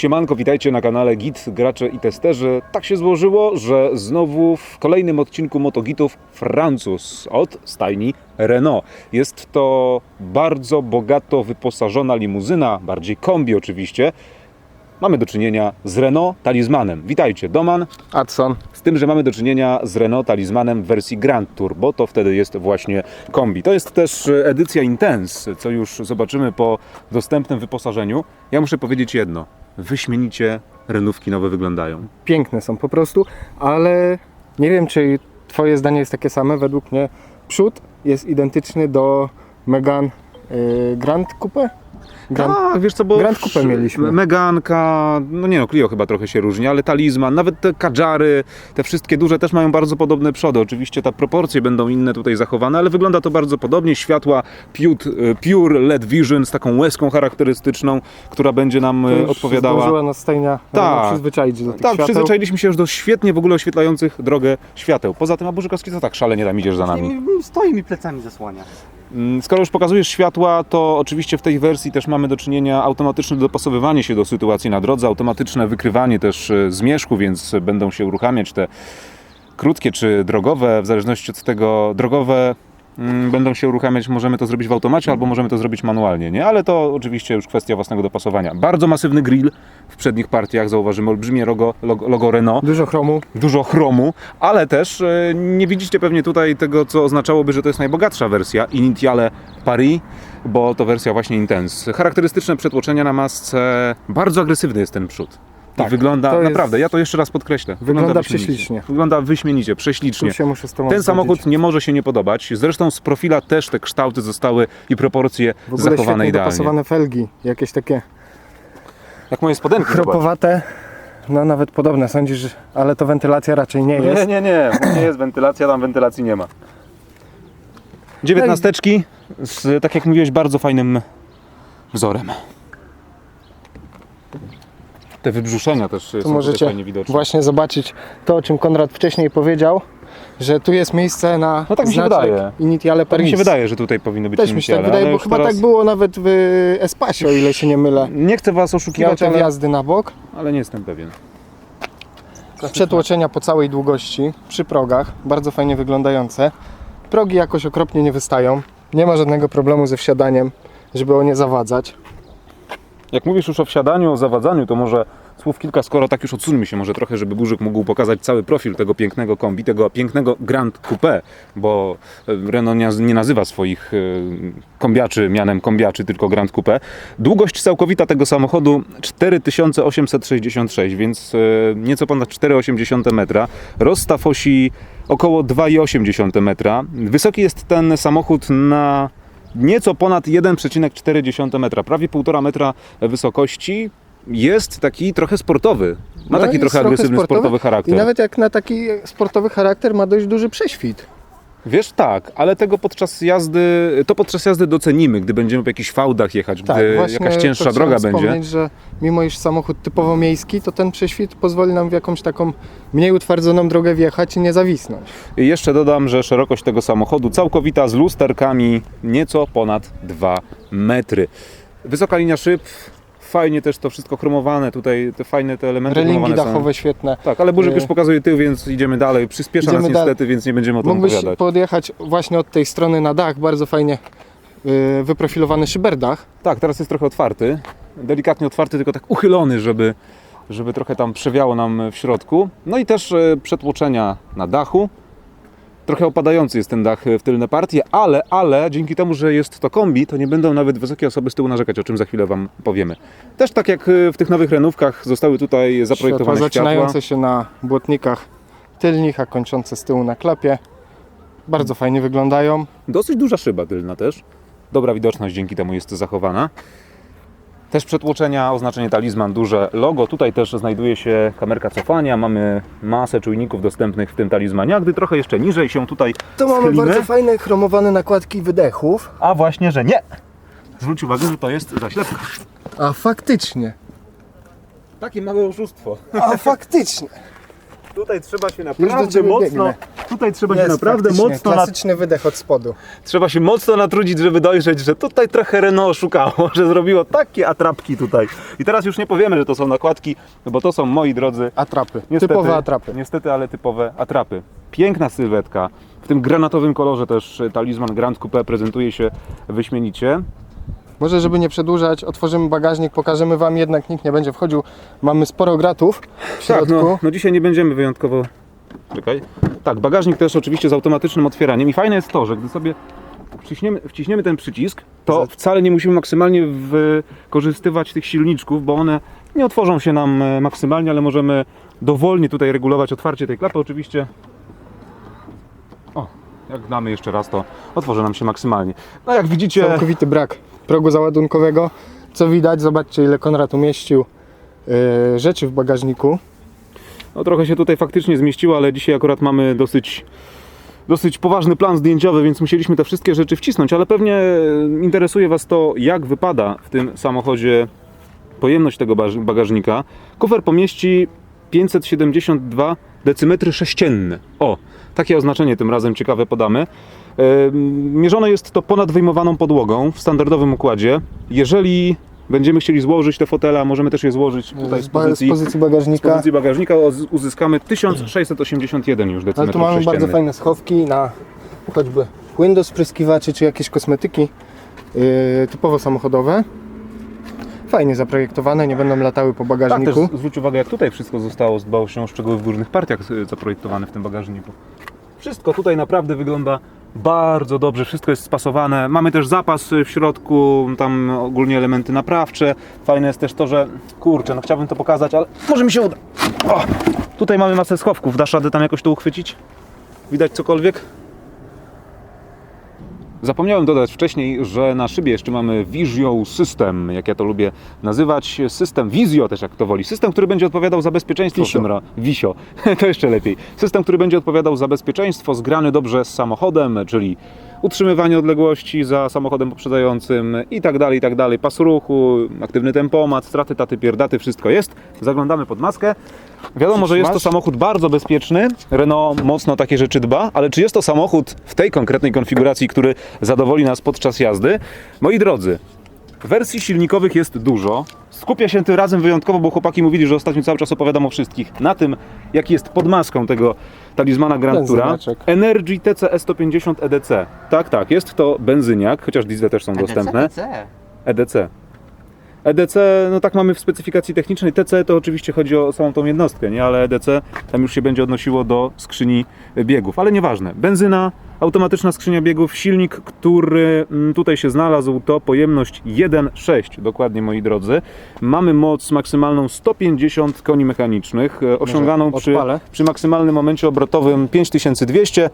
Siemanko, witajcie na kanale Git, Gracze i Testerzy. Tak się złożyło, że znowu w kolejnym odcinku Motogitów Francuz od stajni Renault. Jest to bardzo bogato wyposażona limuzyna, bardziej kombi oczywiście. Mamy do czynienia z Renault Talizmanem. Witajcie, Doman. Adson. Z tym, że mamy do czynienia z Renault Talizmanem w wersji Grand Tour, bo to wtedy jest właśnie kombi. To jest też edycja Intense, co już zobaczymy po dostępnym wyposażeniu. Ja muszę powiedzieć jedno. Wyśmienicie renówki nowe wyglądają. Piękne są po prostu, ale nie wiem, czy Twoje zdanie jest takie same. Według mnie przód jest identyczny do Megan Grand Coupe. Grand... Tak, wiesz co, bo Grand Coupe mieliśmy. Meganka, no nie no, Clio chyba trochę się różni, ale Talizman, nawet te Kadżary, te wszystkie duże też mają bardzo podobne przody. Oczywiście te proporcje będą inne tutaj zachowane, ale wygląda to bardzo podobnie. Światła Pure, Pure LED Vision z taką łezką charakterystyczną, która będzie nam To już odpowiadała. Zdążyła nas stajnia Tak. tak. przyzwyczaić do tych Tak, świateł. przyzwyczailiśmy się już do świetnie w ogóle oświetlających drogę świateł. Poza tym, a Burzykowski, to tak szalenie tam idziesz za nami. Stoi mi plecami zasłania. Mm, Skoro już pokazujesz światła, to oczywiście w tej wersji też mamy do czynienia automatyczne dopasowywanie się do sytuacji na drodze, automatyczne wykrywanie też e, zmierzchu, więc będą się uruchamiać te krótkie czy drogowe, w zależności od tego drogowe będą się uruchamiać, możemy to zrobić w automacie albo możemy to zrobić manualnie, nie? Ale to oczywiście już kwestia własnego dopasowania. Bardzo masywny grill w przednich partiach, zauważymy olbrzymie logo, logo, logo Renault Dużo chromu. dużo chromu, ale też e, nie widzicie pewnie tutaj tego, co oznaczałoby, że to jest najbogatsza wersja Initiale Paris, bo to wersja właśnie Intense. Charakterystyczne przetłoczenia na masce, bardzo agresywny jest ten przód. Tak, wygląda, jest- naprawdę, ja to jeszcze raz podkreślę. Wygląda wyśmienicie. prześlicznie. Wygląda wyśmienicie, prześlicznie. Ten samochód nie może się nie podobać. Zresztą z profila też te kształty zostały i proporcje W ogóle zachowane idealnie. dopasowane felgi. Jakieś takie Jak moje spodenki. chropowate. No nawet podobne. Sądzisz, ale to wentylacja raczej nie Nie, jest. nie, nie, nie jest wentylacja, tam wentylacji nie ma. Dziewiętnasteczki z, tak jak mówiłeś, bardzo fajnym wzorem. Te wybrzuszenia też są możecie fajnie widoczne. właśnie zobaczyć to, o czym Konrad wcześniej powiedział, że tu jest miejsce na No tak mi się znaczek wydaje. Initiale Tak Paris. mi się wydaje, że tutaj powinny być Też mi się tak wydaje, ale bo już chyba teraz tak było nawet w Espacie, o ile się nie mylę. Nie chcę was oszukiwać, ale, wjazdy na bok, ale nie jestem pewien. przetłoczenia po całej długości, przy progach, bardzo fajnie wyglądające. Progi jakoś okropnie nie wystają, nie ma żadnego problemu ze wsiadaniem, żeby o nie zawadzać. Jak mówisz już o wsiadaniu, o zawadzaniu, to może słów kilka, skoro tak już odsuńmy się może trochę, żeby Burzyk mógł pokazać cały profil tego pięknego kombi, tego pięknego Grand Coupe, bo e, Renault nie, nazywa swoich e, kombiaczy mianem kombiaczy, tylko Grand Coupe. Długość całkowita tego samochodu 4866, więc e, nieco ponad 4,8 metra. Rozstaw osi około 2,8 metra. Wysoki jest ten samochód na nieco ponad 1,4 metra, prawie 1,5 metra wysokości. Jest taki trochę sportowy. Ma No, taki trochę agresywny sportowy, charakter. I nawet jak na taki sportowy charakter ma dość duży prześwit. Wiesz, tak, ale tego podczas jazdy, to podczas jazdy docenimy, gdy będziemy po jakichś fałdach jechać, Tak, gdy jakaś cięższa droga będzie. że mimo iż samochód typowo miejski, to ten prześwit pozwoli nam w jakąś taką mniej utwardzoną drogę wjechać i nie zawisnąć. I jeszcze dodam, że szerokość tego samochodu całkowita z lusterkami nieco ponad 2 metry. Wysoka linia szyb, fajnie też to wszystko chromowane, tutaj te fajne te elementy Relingi chromowane są. dachowe świetne. Tak, ale Burzyk Y- już pokazuje tył, więc idziemy dalej. Przyspiesza Idziemy nas dalej. niestety, więc nie będziemy o tym Mógłbyś opowiadać. podjechać właśnie od tej strony na dach, bardzo fajnie y, wyprofilowany szyberdach. Tak, teraz jest trochę otwarty. Delikatnie otwarty, tylko tak uchylony, żeby, żeby trochę tam przewiało nam w środku. No i też e, przetłoczenia na dachu. Trochę opadający jest ten dach w tylne partie, ale, ale dzięki temu, że jest to kombi, to nie będą nawet wysokie osoby z tyłu narzekać, o czym za chwilę Wam powiemy. Też tak jak e, w tych nowych renówkach zostały tutaj zaprojektowane światła. zaczynające się na błotnikach tylnych, a kończące z tyłu na klapie. Bardzo fajnie wyglądają. Dosyć duża szyba tylna też. Dobra widoczność dzięki temu jest zachowana. Też przetłoczenia, oznaczenie talizman, duże logo. Tutaj też znajduje się kamerka cofania. Mamy masę czujników dostępnych w tym talizmanie. A gdy trochę jeszcze niżej się tutaj Tu mamy schylimy- bardzo fajne chromowane nakładki wydechów. A właśnie, że nie! Zwróć uwagę, że to jest zaślepka. A faktycznie. Takie małe oszustwo. A faktycznie. Tutaj trzeba się naprawdę ciebie mocno biegnę. Tutaj trzeba się naprawdę faktycznie mocno, na, Klasyczny wydech od spodu. trzeba się mocno natrudzić, żeby dojrzeć, że tutaj trochę Renault szukało, że zrobiło takie atrapki tutaj. I teraz już nie powiemy, że to są nakładki, bo to są, moi drodzy, Atrapy. Niestety, Typowe atrapy. Niestety, ale typowe atrapy. Piękna sylwetka. W tym granatowym kolorze też e, talizman Grand Coupe prezentuje się wyśmienicie. Może, żeby nie przedłużać, otworzymy bagażnik, pokażemy Wam, jednak nikt nie będzie wchodził. Mamy sporo gratów w Tak, środku. no, no dzisiaj nie będziemy wyjątkowo. Czekaj. Tak, bagażnik też oczywiście z automatycznym otwieraniem. I fajne jest to, że gdy sobie wciśniemy, wciśniemy ten przycisk, to wcale nie musimy maksymalnie wykorzystywać tych silniczków, bo one nie otworzą się nam e, maksymalnie, ale możemy dowolnie tutaj regulować otwarcie tej klapy. Oczywiście. O, jak damy jeszcze raz, to otworzy nam się maksymalnie. No jak widzicie. Całkowity brak progu załadunkowego. Co widać, zobaczcie ile Konrad umieścił e, rzeczy w bagażniku. No trochę się tutaj faktycznie zmieściło, ale dzisiaj akurat mamy dosyć, dosyć poważny plan zdjęciowy, więc musieliśmy te wszystkie rzeczy wcisnąć, ale pewnie interesuje Was to, jak wypada w tym samochodzie pojemność tego bagażnika. Kufer pomieści 572 decymetry sześcienne. O, takie oznaczenie tym razem ciekawe podamy. Mierzone jest to ponad wyjmowaną podłogą w standardowym układzie. Jeżeli będziemy chcieli złożyć te fotele, a możemy też je złożyć tutaj z, z pozycji z pozycji z bagażnika. pozycji bagażnika uz- uzyskamy 1681 już Ale decymetrów tu mamy bardzo fajne schowki na choćby płyn do spryskiwaczy czy jakieś kosmetyki yy, typowo samochodowe. Fajnie zaprojektowane, nie będą latały po Tak, też bagażniku. zwróć uwagę, jak tutaj wszystko zostało z dbałością o szczegóły w górnych partiach y, zaprojektowane w tym bagażniku. Wszystko tutaj naprawdę wygląda bardzo dobrze, wszystko jest spasowane. Mamy też zapas y, w środku, tam ogólnie elementy naprawcze. Fajne jest też to, że kurczę, no chciałbym to pokazać, ale może mi się uda. O, tutaj mamy masę schowków, dasz radę tam jakoś to uchwycić? Widać cokolwiek? Zapomniałem dodać wcześniej, że na szybie jeszcze mamy Visio System, jak ja to lubię nazywać. System Visio też, jak to woli. System, który będzie odpowiadał za bezpieczeństwo. Visio. Tym ra- Visio, to jeszcze lepiej. System, który będzie odpowiadał za bezpieczeństwo, zgrany dobrze z samochodem, czyli utrzymywanie odległości za samochodem poprzedzającym i tak dalej, i tak dalej. Pas ruchu, aktywny tempomat, straty, taty, pierdaty, wszystko jest. Zaglądamy pod maskę. Wiadomo, że jest to samochód bardzo bezpieczny. Renault mocno takie rzeczy dba, ale czy jest to samochód w tej konkretnej konfiguracji, który zadowoli nas podczas jazdy? Moi drodzy, wersji silnikowych jest dużo. Skupię się tym razem wyjątkowo, bo chłopaki mówili, że ostatnio cały czas opowiadam o wszystkich. Na tym, jaki jest pod maską tego talizmana Grand Tura. Benzynaczek. Energy TCE 150 EDC. Tak, tak, jest to benzyniak, chociaż diesle też są dostępne. EDC. EDC, no tak mamy w specyfikacji technicznej. TC to oczywiście chodzi o samą tą jednostkę, nie? ale EDC tam już się będzie odnosiło do skrzyni biegów. Ale nieważne. Benzyna, automatyczna skrzynia biegów, silnik, który mm, tutaj się znalazł, to pojemność 1,6 dokładnie moi drodzy. Mamy moc maksymalną 150 koni mechanicznych, e, osiąganą przy, przy maksymalnym momencie obrotowym 5200.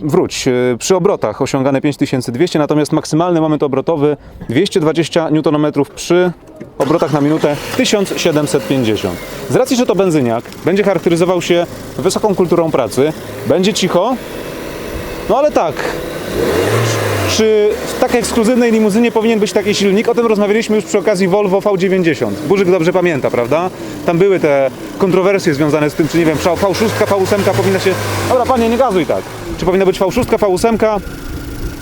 Wróć, e, przy obrotach osiągane 5200, natomiast maksymalny moment obrotowy 220 Nm przy obrotach na minutę 1750. Z racji, że to benzyniak, będzie charakteryzował się wysoką kulturą pracy, będzie cicho, no ale tak. Czy w tak ekskluzywnej limuzynie powinien być taki silnik? O tym rozmawialiśmy już przy okazji Volvo V90. Burzyk dobrze pamięta, prawda? Tam były te kontrowersje związane z tym, czy nie wiem, V6, V8 powinna się... Dobra, panie, nie gazuj tak. Czy powinna być V6, V8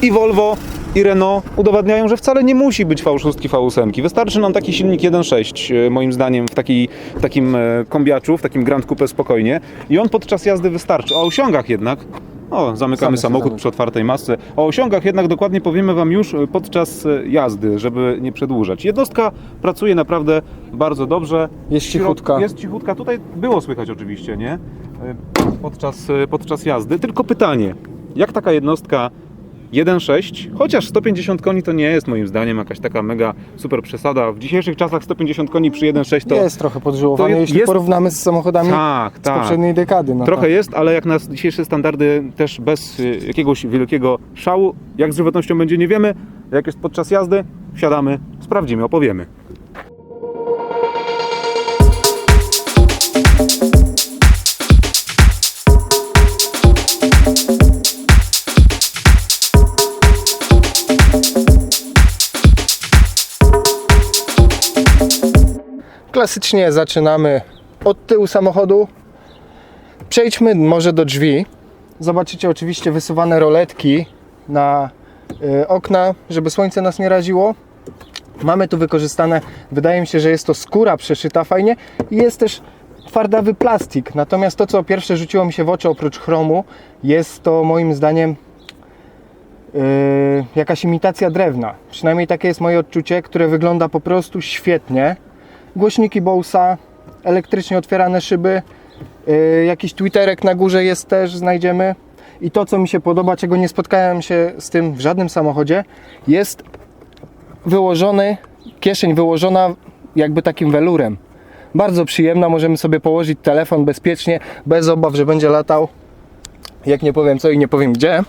i Volvo i Renault udowadniają, że wcale nie musi być V6, V8. Wystarczy nam taki silnik 1.6, e, moim zdaniem, w, takiej, w takim e, kombiaczu, w takim Grand Coupe spokojnie. I on podczas jazdy wystarczy. O osiągach jednak o, zamykamy Same samochód przy otwartej masce. O osiągach jednak dokładnie powiemy Wam już e, podczas e, jazdy, żeby nie przedłużać. Jednostka pracuje naprawdę bardzo dobrze. Jest cichutka. Jest cichutka. Tutaj było słychać oczywiście, nie? E, Podczas, podczas jazdy. Tylko pytanie, jak taka jednostka 1.6, chociaż 150 koni to nie jest moim zdaniem jakaś taka mega super przesada. W dzisiejszych czasach 150 koni przy 1.6 to Jest trochę podżyłowane, jest- jeśli jest- porównamy z samochodami tak, z tak. poprzedniej dekady. No Trochę tak. jest, ale jak na dzisiejsze standardy też bez y, jakiegoś wielkiego szału. Jak z żywotnością będzie nie wiemy. Jak jest podczas jazdy, wsiadamy, sprawdzimy, opowiemy. Klasycznie zaczynamy od tyłu samochodu. Przejdźmy może do drzwi. zobaczycie oczywiście wysuwane roletki na y, okna, żeby słońce nas nie raziło. Mamy tu wykorzystane, wydaje mi się, że jest to skóra przeszyta fajnie i jest też twardawy plastik. Natomiast to, co pierwsze rzuciło mi się w oczy oprócz chromu, jest to moim zdaniem yy, jakaś imitacja drewna. Przynajmniej takie jest moje odczucie, które wygląda po prostu świetnie. Głośniki Bowsa, elektrycznie otwierane szyby, yy, jakiś twitterek na górze jest też, znajdziemy. I to, co mi się podoba, czego nie spotkałem się z tym w żadnym samochodzie, jest wyłożony, kieszeń wyłożona jakby takim welurem. Bardzo przyjemna, możemy sobie położyć telefon bezpiecznie, bez obaw, że będzie latał. Jak nie powiem co i nie powiem gdzie.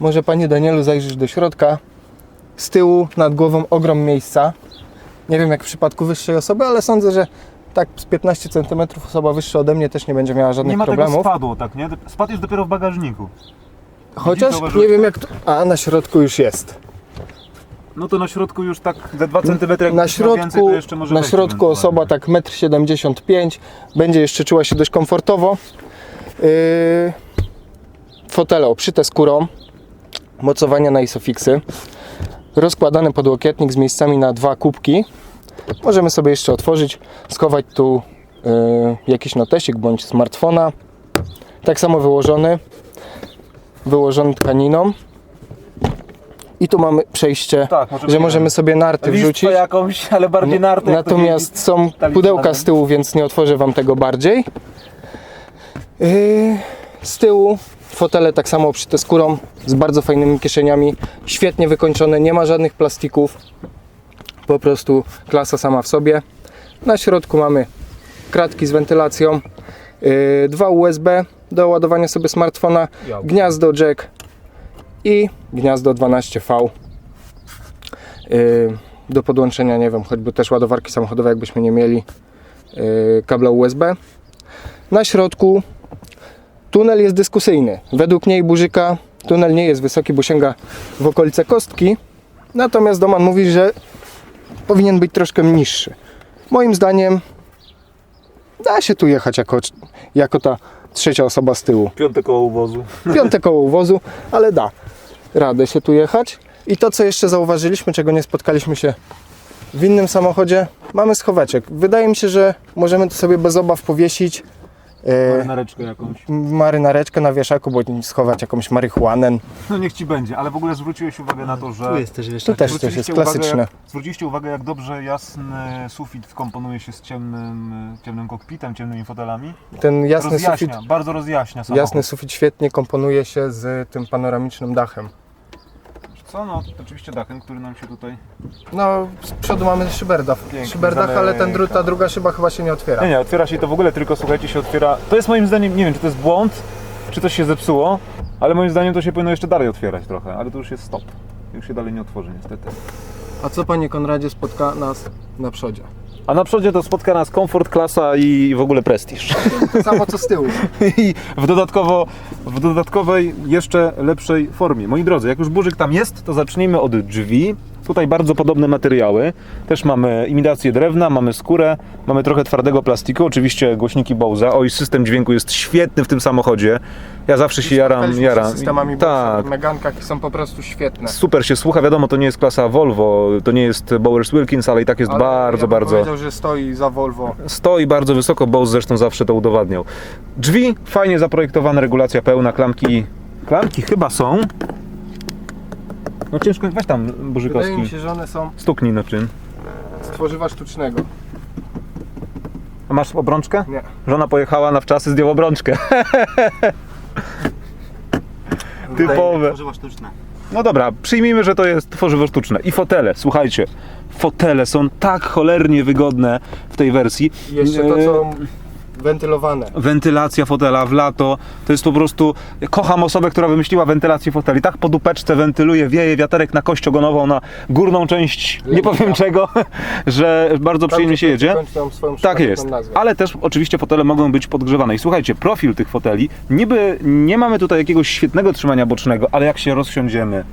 Może Panie Danielu zajrzysz do środka. Z tyłu nad głową ogrom miejsca. Nie wiem jak w przypadku wyższej osoby, ale sądzę, że tak z 15 cm osoba wyższa ode mnie też nie będzie miała żadnych Nie ma problemów. tego spadu, tak nie? Spad jest dopiero w bagażniku. Chociaż zauważyłeś nie wiem jak to... A, na środku już jest. No to na środku już tak ze 2 cm na środku, więcej, to jeszcze może na środku osoba tak 1,75 m będzie jeszcze czuła się dość komfortowo. Yy, fotele obszyte skórą, mocowania na isofixy, rozkładany podłokietnik z miejscami na dwa kubki. Możemy sobie jeszcze otworzyć, schować tu yy, jakiś notesik bądź smartfona. Tak samo wyłożony, wyłożony tkaniną. I tu mamy przejście, Tak, możemy- że możemy sobie narty wrzucić. jakąś, ale bardziej to Natomiast są pudełka z tyłu, więc nie otworzę Wam tego bardziej. Yy, Z tyłu fotele tak samo obszyte skórą, z bardzo fajnymi kieszeniami, świetnie wykończone, nie ma żadnych plastików. Po prostu klasa sama w sobie. Na środku mamy kratki z wentylacją, yy, dwa USB do ładowania sobie smartfona, gniazdo jack i gniazdo 12V yy, do podłączenia, nie wiem, choćby też ładowarki samochodowe, jakbyśmy nie mieli yy, kabla USB. Na środku tunel jest dyskusyjny. Według niej Burzyka tunel nie jest wysoki, bo sięga w okolice kostki. Natomiast Doman mówi, że powinien być troszkę niższy. Moim zdaniem da się tu jechać jako, jako ta trzecia osoba z tyłu Piąte koło uwozu. piąte koło uwozu, ale da radę się tu jechać. I to, co jeszcze zauważyliśmy, czego nie spotkaliśmy się w innym samochodzie, mamy schoweczek. Wydaje mi się, że możemy to sobie bez obaw powiesić Marynareczkę jakąś. marynareczkę na wieszaku, bądź schować jakąś marihuanę. No niech ci będzie, ale w ogóle zwróciłeś uwagę na to, że... Tu jest też wiesz, Tu też coś jest klasyczne. Uwagę, zwróciliście uwagę, jak dobrze jasny sufit komponuje się z ciemnym, ciemnym kokpitem, ciemnymi fotelami. Ten jasny rozjaśnia, sufit, bardzo rozjaśnia samochód. jasny sufit świetnie komponuje się z tym panoramicznym dachem. Co? No oczywiście dachem, który nam się tutaj... No, z przodu mamy szyberdach, Piękny szyberdach ale ten, dru- ta druga szyba chyba się nie otwiera. Nie, nie, otwiera się to w ogóle, tylko słuchajcie, się otwiera... To jest moim zdaniem, nie wiem, czy to jest błąd, czy coś się zepsuło, ale moim zdaniem to się powinno jeszcze dalej otwierać trochę, ale to już jest stop. Już się dalej nie otworzy niestety. A co panie Konradzie spotka nas na przodzie? A na przodzie to spotka nas komfort, klasa i w ogóle prestiż. To samo co z tyłu. I w, dodatkowo, w dodatkowej, jeszcze lepszej formie. Moi drodzy, jak już burzyk tam jest, to zacznijmy od drzwi. Tutaj bardzo podobne materiały. Też mamy imitację drewna, mamy skórę, mamy trochę twardego plastiku, oczywiście głośniki Bose. Oj, system dźwięku jest świetny w tym samochodzie. Ja zawsze się jaram, jaram. Z systemami tak, w Megankach są po prostu świetne. super się słucha. Wiadomo, to nie jest klasa Volvo, to nie jest Bowers Wilkins, ale i tak jest Ale bardzo, ja bardzo... powiedział, że stoi za Volvo. Stoi bardzo wysoko, Bose zresztą zawsze to udowadniał. Drzwi, fajnie zaprojektowane, regulacja pełna, klamki. Klamki chyba są. No ciężko, weź tam Wydaje mi Burzykowski. się, że one są Stuknij no czyn. z tworzywa sztucznego. A masz obrączkę? Nie. Żona pojechała na wczasy, zdjął obrączkę. Typowe. Tworzywo sztuczne. No dobra, przyjmijmy, że to jest tworzywo sztuczne. I fotele, słuchajcie. Fotele są tak cholernie wygodne w tej wersji. Jeszcze to, E, co wentylowane. wentylacja fotela w lato. To jest po prostu. Kocham osobę, która wymyśliła wentylację foteli. Tak po dupeczce wentyluje, wieje wiaterek na kość ogonową, na górną część, nie powiem czego, że bardzo przyjemnie się jedzie. Tak jest, nazwę. ale też oczywiście fotele mogą być podgrzewane. I słuchajcie, profil tych foteli, niby nie mamy tutaj jakiegoś świetnego trzymania bocznego, ale jak się rozsiądziemy,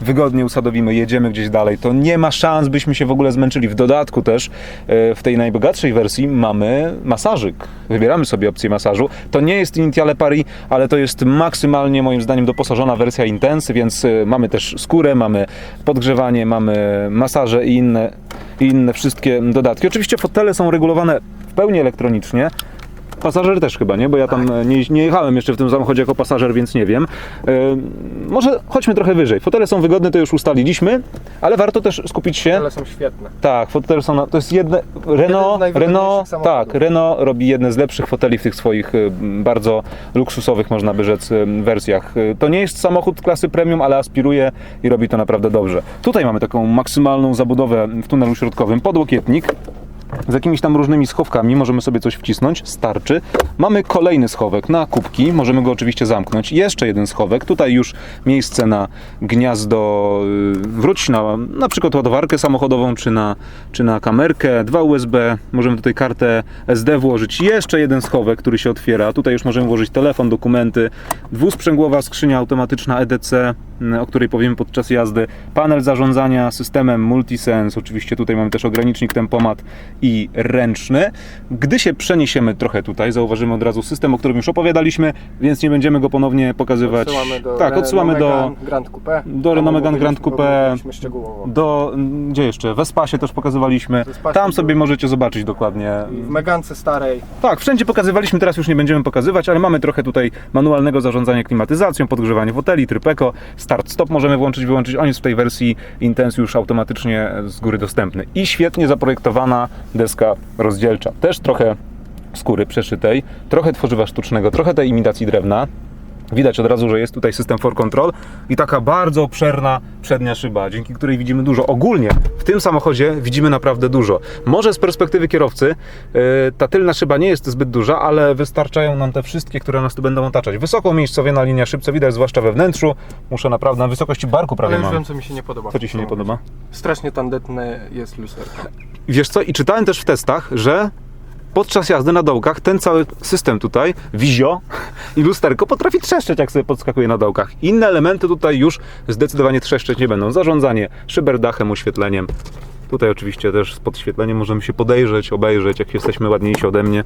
wygodnie usadowimy, jedziemy gdzieś dalej, to nie ma szans, byśmy się w ogóle zmęczyli. W dodatku też e, w tej najbogatszej wersji mamy masażyk. Wybieramy sobie opcję masażu. To nie jest Initiale Paris, ale to jest maksymalnie moim zdaniem doposażona wersja Intense, więc e, mamy też skórę, mamy podgrzewanie, mamy masaże i inne, i inne wszystkie dodatki. Oczywiście fotele są regulowane w pełni elektronicznie. Pasażer też chyba, nie? Bo ja tam e, nie, nie jechałem jeszcze w tym samochodzie jako pasażer, więc nie wiem. E, może chodźmy trochę wyżej. Fotele są wygodne, to już ustaliliśmy, ale warto też skupić się. Ale są świetne. Tak, fotele są. Na, to jest jedne. Renault, Renault, samochodów. tak, Renault robi jedne z lepszych foteli w tych swoich y, bardzo luksusowych, można by rzec, y, wersjach. Y, To nie jest samochód klasy premium, ale aspiruje i robi to naprawdę dobrze. Tutaj mamy taką maksymalną zabudowę w tunelu środkowym, podłokietnik. Z jakimiś tam różnymi schowkami możemy sobie coś wcisnąć, starczy. Mamy kolejny schowek na kubki, możemy go oczywiście zamknąć. Jeszcze jeden schowek, tutaj już miejsce na gniazdo, y, wróć na na przykład ładowarkę samochodową, czy na, czy na kamerkę, dwa USB, możemy tutaj kartę SD włożyć. Jeszcze jeden schowek, który się otwiera. Tutaj już możemy włożyć telefon, dokumenty. Dwusprzęgłowa skrzynia automatyczna EDC, y, o której powiemy podczas jazdy. Panel zarządzania systemem Multisense. Oczywiście tutaj mamy też ogranicznik, tempomat i ręczny. Gdy się przeniesiemy trochę tutaj, zauważymy od razu system, o którym już opowiadaliśmy, więc nie będziemy go ponownie pokazywać. Odsyłamy do tak, odsyłamy do, Grand Coupe. do Renault Megane Grand Coupe. do, gdzie jeszcze? W Espasie też pokazywaliśmy. Vespasie Tam sobie możecie zobaczyć dokładnie. W Megance starej. Tak, wszędzie pokazywaliśmy, teraz już nie będziemy pokazywać, ale mamy trochę tutaj manualnego zarządzania klimatyzacją, podgrzewanie foteli, trypeko, start-stop możemy włączyć, wyłączyć. On jest w tej wersji Intense już automatycznie z góry dostępny. I świetnie zaprojektowana deska rozdzielcza. Też trochę skóry przeszytej, trochę tworzywa sztucznego, trochę tej imitacji drewna. Widać od razu, że jest tutaj system for control i taka bardzo obszerna przednia szyba, dzięki której widzimy dużo. Ogólnie w tym samochodzie widzimy naprawdę dużo. Może z perspektywy kierowcy yy, ta tylna szyba nie jest zbyt duża, ale wystarczają nam te wszystkie, które nas tu będą otaczać. Wysoko umiejscowiona linia szybce widać, zwłaszcza we wnętrzu. Muszę naprawdę na wysokości barku prawie Ale już mam. wiem, co mi się nie podoba. Co Ci się nie podoba? Strasznie tandetne jest lusterko. Wiesz co, i czytałem też w testach, że podczas jazdy na dołkach ten cały system tutaj, wizio i lusterko potrafi trzeszczeć, jak sobie podskakuje na dołkach. Inne elementy tutaj już zdecydowanie trzeszczeć nie będą. Zarządzanie szyberdachem, oświetleniem. Tutaj oczywiście też z podświetleniem możemy się podejrzeć, obejrzeć, jak jesteśmy ładniejsi ode mnie.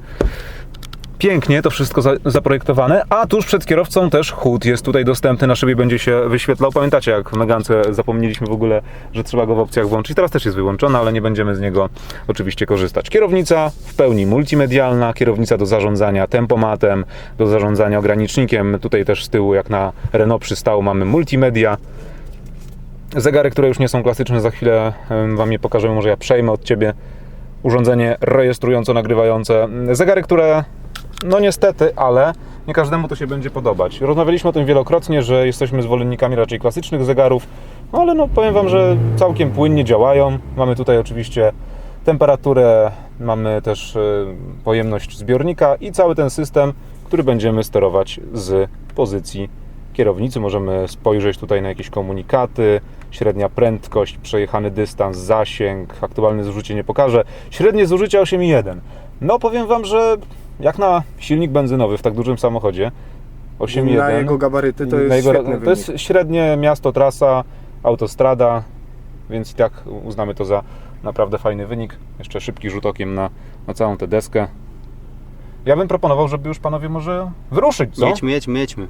Pięknie to wszystko za, zaprojektowane, a tuż przed kierowcą też chód jest tutaj dostępny, na szybie będzie się wyświetlał. Pamiętacie, jak w Megance zapomnieliśmy w ogóle, że trzeba go w opcjach włączyć. Teraz też jest wyłączony, ale nie będziemy z niego oczywiście korzystać. Kierownica w pełni multimedialna, kierownica do zarządzania tempomatem, do zarządzania ogranicznikiem. Tutaj też z tyłu, jak na Renault przystało, mamy multimedia. Zegary, które już nie są klasyczne, za chwilę Wam je pokażemy, może ja przejmę od Ciebie urządzenie rejestrująco-nagrywające. Zegary, które no niestety, ale nie każdemu to się będzie podobać. Rozmawialiśmy o tym wielokrotnie, że jesteśmy zwolennikami raczej klasycznych zegarów, no ale no powiem Wam, że całkiem płynnie działają. Mamy tutaj oczywiście temperaturę, mamy też y, pojemność zbiornika i cały ten system, który będziemy sterować z pozycji kierownicy. Możemy spojrzeć tutaj na jakieś komunikaty, średnia prędkość, przejechany dystans, zasięg, aktualne zużycie nie pokaże. Średnie zużycie 8,1. No powiem Wam, że jak na silnik benzynowy w tak dużym samochodzie 8,1 Na jego gabaryty to jest jego- to wynik. jest średnie miasto, trasa, autostrada, więc i tak uznamy to za naprawdę fajny wynik. Jeszcze szybki rzut okiem na, na całą tę deskę. Ja bym proponował, żeby już panowie może wyruszyć, co? Jedźmy, jedźmy, jedźmy.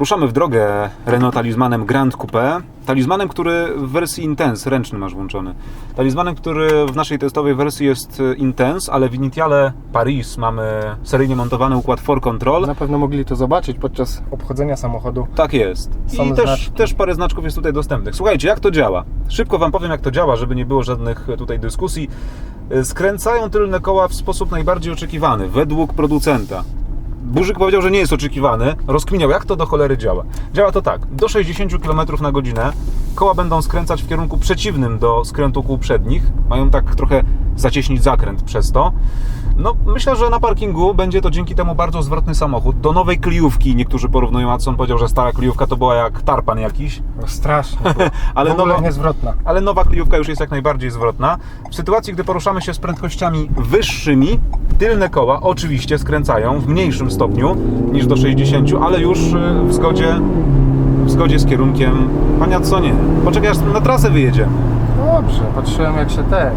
Ruszamy w drogę Renault Talismanem Grand Coupe. Talismanem, który w wersji Intense, ręczny masz włączony. Talismanem, który w naszej testowej wersji jest e, Intense, ale w Initiale Paris mamy seryjnie montowany układ for control. Na pewno mogli to zobaczyć podczas obchodzenia samochodu. Tak jest. Są I też, też parę znaczków jest tutaj dostępnych. Słuchajcie, jak to działa? Szybko Wam powiem, jak to działa, żeby nie było żadnych e, tutaj dyskusji. E, Skręcają tylne koła w sposób najbardziej oczekiwany, według producenta. Burzyk powiedział, że nie jest oczekiwany, rozkminiał, jak to do cholery działa. Działa to tak, do 60 km na godzinę koła będą skręcać w kierunku przeciwnym do skrętu kół przednich. Mają tak trochę zacieśnić zakręt przez to. No, myślę, że na parkingu będzie to dzięki temu bardzo zwrotny samochód. Do nowej kliówki niektórzy porównują, a co on powiedział, że stara kliówka to była jak tarpan jakiś. No strasznie. Ale nowa- niezwrotna. ale nowa kliówka już jest jak najbardziej zwrotna. W sytuacji, gdy poruszamy się z prędkościami wyższymi, tylne koła oczywiście skręcają w mniejszym stopniu niż do 60, ale już y, w zgodzie, zgodzie z kierunkiem. Pania, co nie? Poczekaj, aż na trasę wyjedziemy. Dobrze, patrzyłem jak się te.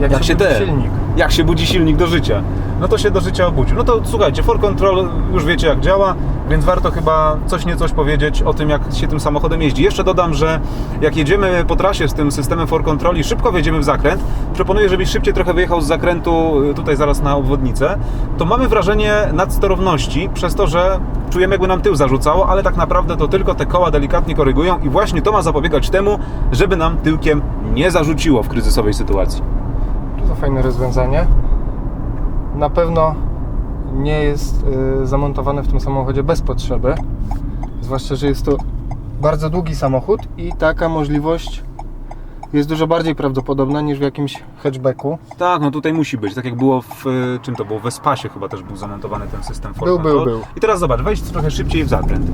Jak, Jak się budzi te. silnik. Jak się budzi silnik do życia? No to się do życia obudził. No to słuchajcie, For Control już wiecie jak działa, więc warto chyba coś nie coś powiedzieć o tym, jak się tym samochodem jeździ. Jeszcze dodam, że jak jedziemy po trasie z tym systemem For Control i szybko wjedziemy w zakręt, proponuję, żebyś szybciej trochę wyjechał z zakrętu y, tutaj zaraz na obwodnicę, to mamy wrażenie nadsterowności przez to, że czujemy jakby nam tył zarzucało, ale tak naprawdę to tylko te koła delikatnie korygują i właśnie to ma zapobiegać temu, żeby nam tyłkiem nie zarzuciło w kryzysowej sytuacji. To fajne rozwiązanie. Na pewno nie jest y, zamontowane w tym samochodzie bez potrzeby. Zwłaszcza, że jest to bardzo długi samochód i taka możliwość jest dużo bardziej prawdopodobna niż w jakimś hatchbacku. Tak, no tutaj musi być. Tak jak było w y, czym to było? W Vespasie chyba też był zamontowany ten system For Był, był, był. I teraz zobacz, wejdź trochę szybciej w zakręt.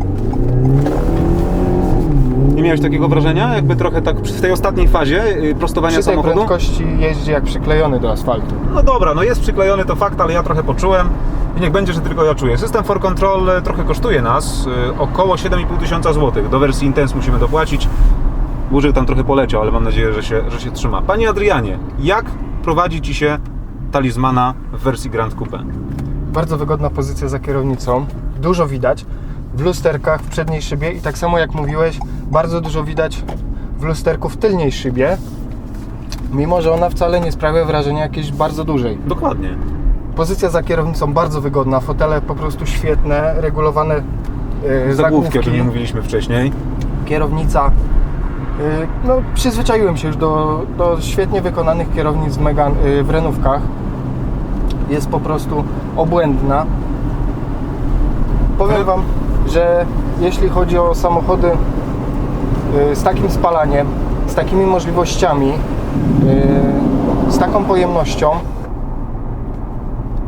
Nie miałeś takiego wrażenia? Jakby trochę tak w tej ostatniej fazie y, prostowania Przy tej samochodu? prędkości jeździ jak przyklejony do asfaltu. No dobra, no jest przyklejony to fakt, ale ja trochę poczułem i niech będzie, że tylko ja czuję. System For Control e, trochę kosztuje nas, y, około 7,5 tysiąca złotych. Do wersji Intense musimy dopłacić. Bużyk tam trochę poleciał, ale mam nadzieję, że się, że się trzyma. Panie Adrianie, jak prowadzi Ci się talizmana w wersji Grand Coupe? Bardzo wygodna pozycja za kierownicą. Dużo widać w lusterkach w przedniej szybie i tak samo jak mówiłeś, bardzo dużo widać w lusterku w tylniej szybie. Mimo, że ona wcale nie sprawia wrażenia jakiejś bardzo dużej. Dokładnie. Pozycja za kierownicą bardzo wygodna, fotele po prostu świetne, regulowane yy, Zagłówki, o nie mówiliśmy wcześniej. kierownica. Yy, no, przyzwyczaiłem się już do, do świetnie wykonanych kierownic w, Megan, yy, w renówkach. Jest po prostu obłędna. Powiem Wam, że jeśli chodzi o samochody yy, z takim spalaniem, z takimi możliwościami, yy, z taką pojemnością,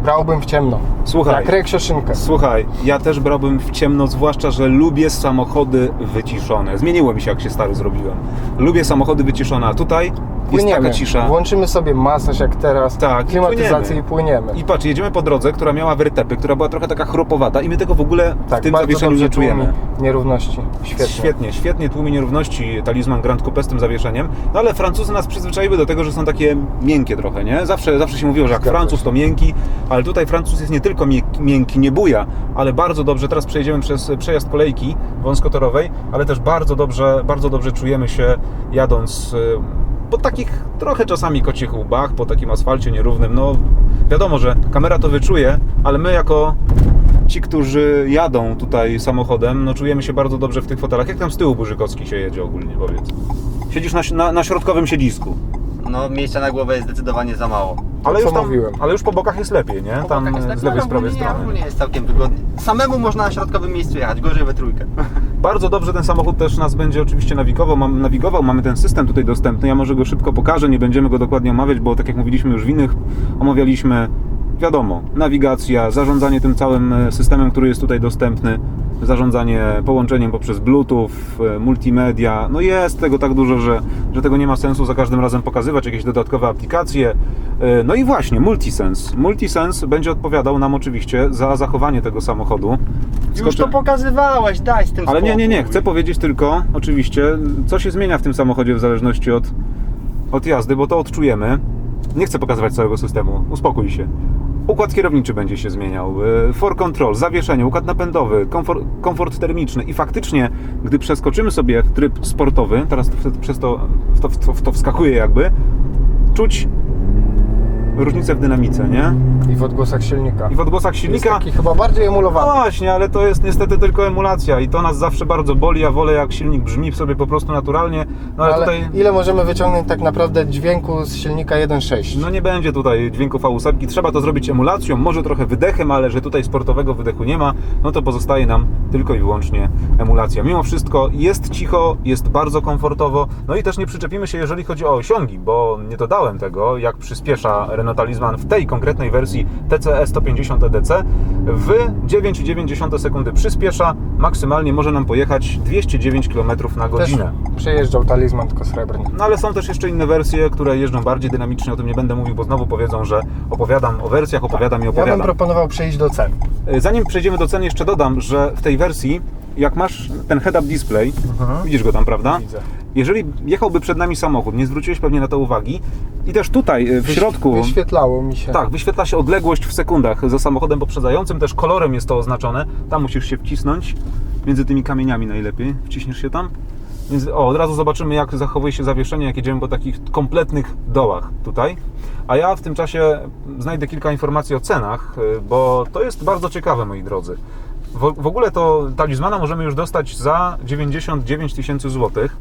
brałbym w ciemno. Słuchaj. Jak reksioszynkę. Słuchaj, ja też brałbym w ciemno, zwłaszcza, że lubię samochody wyciszone. Zmieniło mi się, jak się stary zrobiłem. Lubię samochody wyciszone, a tutaj jest taka cisza. Włączymy sobie masaż jak teraz, Tak, i klimatyzację i płyniemy. I patrz, jedziemy po drodze, która miała wertepy, która była trochę taka chropowata i my tego w ogóle w tym bardzo zawieszeniu dobrze nie czujemy. tłumi Nierówności. Świetnie. Świetnie, świetnie tłumi nierówności talizman Grand Coupe z tym zawieszeniem. No ale Francuzy nas przyzwyczaiły do tego, że są takie miękkie trochę, nie? Zawsze, zawsze się mówiło, że jak Zgadza Francuz to miękki, ale tutaj Francuz jest nie tylko miękki, miękki, nie buja, ale bardzo dobrze, teraz przejedziemy przez przejazd kolejki wąskotorowej, ale też bardzo dobrze, bardzo dobrze czujemy się jadąc y, po takich trochę czasami kocich łbach, po takim asfalcie nierównym. No wiadomo, że kamera to wyczuje, ale my jako ci, którzy jadą tutaj samochodem, no czujemy się bardzo dobrze w tych fotelach. Jak tam z tyłu Burzykowski się jedzie ogólnie, powiedz? Siedzisz na, na, na środkowym siedzisku, No, miejsca na głowę jest zdecydowanie za mało. ale co już, tam, mówiłem. ale już po bokach jest lepiej, nie? Po Tam bokach jest z lepiej, lewej, z prawej ogólnie- strony. Ogólnie jest całkiem wygodnie. Samemu można na środkowym miejscu jechać, gorzej we trójkę. Bardzo dobrze ten samochód też nas będzie oczywiście nawigował. Mam, nawigował. Mamy ten system tutaj dostępny. Ja może go szybko pokażę, nie będziemy go dokładnie omawiać, bo tak jak mówiliśmy już w innych, omawialiśmy, wiadomo, nawigacja, zarządzanie tym całym e, systemem, który jest tutaj dostępny, zarządzanie połączeniem poprzez Bluetooth, e, multimedia. No jest tego tak dużo, że, że tego nie ma sensu za każdym razem pokazywać jakieś dodatkowe aplikacje. E, No i właśnie, Multisense. Multisense będzie odpowiadał nam oczywiście za zachowanie tego samochodu. Już Skoczę- to pokazywałeś, daj z tym ale nie, nie, nie. Chcę powiedzieć tylko, oczywiście, co się zmienia w tym samochodzie w zależności od, od jazdy, bo to odczujemy. Nie chcę pokazywać całego systemu. Uspokój się. Układ kierowniczy będzie się zmieniał. y, For control, zawieszenie, układ napędowy, komfort, komfort termiczny i faktycznie, gdy przeskoczymy sobie tryb sportowy, teraz w- przez to, w to, w to, w to wskakuję jakby, czuć różnicę w dynamice, nie? I w odgłosach silnika. I w odgłosach Jest silnika... taki chyba bardziej No emulowany. właśnie, ale to jest niestety tylko emulacja i to nas zawsze bardzo boli. Ja wolę jak silnik brzmi sobie po prostu naturalnie, no ale, Ale tutaj... ile możemy wyciągnąć tak naprawdę dźwięku z silnika 1.6? No nie będzie tutaj dźwięków A8, trzeba to zrobić emulacją, może trochę wydechem, ale że tutaj sportowego wydechu nie ma, no to pozostaje nam tylko i wyłącznie emulacja. Mimo wszystko jest cicho, jest bardzo komfortowo, no i też nie przyczepimy się, jeżeli chodzi o osiągi, bo nie dodałem tego, jak przyspiesza Renault Talisman w tej konkretnej wersji TCE 150 EDC. W 9,9 sekundy przyspiesza, maksymalnie może nam pojechać 209 km na Też godzinę. przejeżdżał talizman tylko srebrny. No ale są też jeszcze inne wersje, które jeżdżą bardziej dynamicznie, o tym nie będę mówił, bo znowu powiedzą, że opowiadam o wersjach, opowiadam i Ja bym opowiadam. proponował przejść do cen. Y, Zanim przejdziemy do cen, jeszcze dodam, że w tej wersji, jak masz ten head-up display, Mhm. widzisz go tam, prawda? Widzę. Jeżeli jechałby przed nami samochód, nie zwróciłeś pewnie na to uwagi i też tutaj y, w środku... Wyświetlało mi się. Tak, wyświetla się odległość w sekundach za samochodem poprzedzającym, też kolorem jest to oznaczone. Tam musisz się wcisnąć, między tymi kamieniami najlepiej. Wciśniesz się tam. Więc, o, od razu zobaczymy, jak zachowuje się zawieszenie, jak jedziemy po takich kompletnych dołach tutaj. A ja w tym czasie znajdę kilka informacji o cenach, y, bo to jest bardzo ciekawe, moi drodzy. W, w ogóle to talizmana możemy już dostać za 99 tysięcy złotych.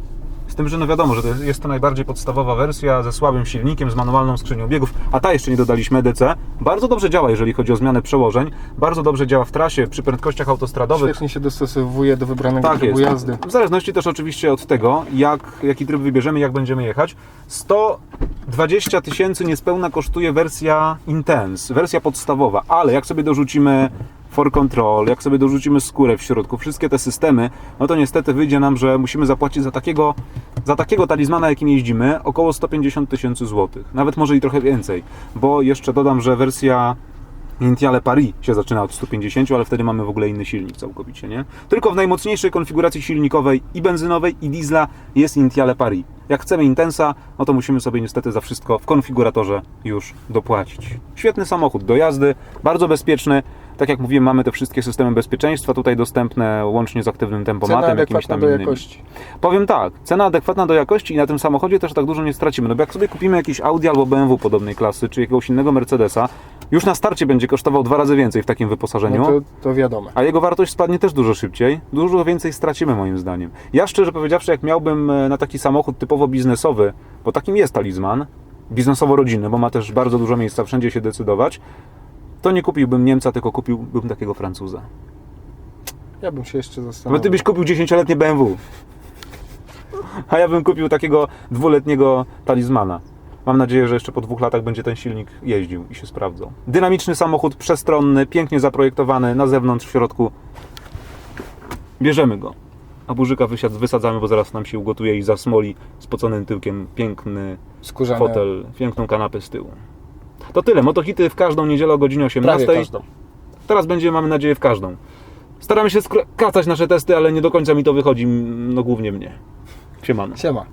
Z tym, że no wiadomo, że to jest, to najbardziej podstawowa wersja ze słabym silnikiem, z manualną skrzynią biegów, a ta jeszcze nie dodaliśmy EDC. Bardzo dobrze działa, jeżeli chodzi o zmianę przełożeń. Bardzo dobrze działa w trasie, przy prędkościach autostradowych. Świetnie się dostosowuje do wybranego Tak trybu jest. jazdy. W zależności też oczywiście od tego, jak, jaki tryb wybierzemy, jak będziemy jechać. 120 tysięcy niespełna kosztuje wersja Intense, wersja podstawowa, ale jak sobie dorzucimy for control, jak sobie dorzucimy skórę w środku, wszystkie te systemy, no to niestety wyjdzie nam, że musimy zapłacić za takiego, za takiego talizmana, jakim jeździmy, około 150 tysięcy złotych. Nawet może i trochę więcej, bo jeszcze dodam, że wersja Intiale Paris się zaczyna od 150, ale wtedy mamy w ogóle inny silnik całkowicie, nie? Tylko w najmocniejszej konfiguracji silnikowej i benzynowej i diesla jest Intiale Paris. Jak chcemy Intensa, no to musimy sobie niestety za wszystko w konfiguratorze już dopłacić. Świetny samochód do jazdy, bardzo bezpieczny. Tak jak mówiłem, mamy te wszystkie systemy bezpieczeństwa tutaj dostępne, łącznie z aktywnym Cena tempomatem, jakimiś adekwatna tam do innymi. jakości. Powiem tak, cena adekwatna do jakości i na tym samochodzie też tak dużo nie stracimy. No bo jak sobie kupimy jakiś Audi albo BMW podobnej klasy, czy jakiegoś innego Mercedesa, już na starcie będzie kosztował dwa razy więcej w takim wyposażeniu. No to, to wiadomo. A jego wartość spadnie też dużo szybciej. Dużo więcej stracimy moim zdaniem. Ja szczerze powiedziawszy, jak miałbym e, na taki samochód typowo biznesowy, bo takim jest talizman, biznesowo-rodzinny, bo ma też bardzo dużo miejsca wszędzie się decydować, to nie kupiłbym Niemca, tylko kupiłbym takiego Francuza. Ja bym się jeszcze zastanowił. ty byś kupił 10-letnie BMW. A ja bym kupił takiego dwuletniego talizmana. Mam nadzieję, że jeszcze po dwóch latach będzie ten silnik jeździł i się sprawdzał. Dynamiczny samochód, przestronny, pięknie zaprojektowany, na zewnątrz, w środku. Bierzemy go. A burzyka wysiad, wysadzamy, bo zaraz nam się ugotuje i zasmoli spoconym tyłkiem piękny Skórzane. fotel, piękną kanapę z tyłu. To tyle. Motohity w każdą niedzielę o godzinie 18. Prawie każdą. Teraz będzie, mamy nadzieję, w każdą. Staramy się skracać nasze testy, ale nie do końca mi to wychodzi, no głównie mnie. Siemano. Siema.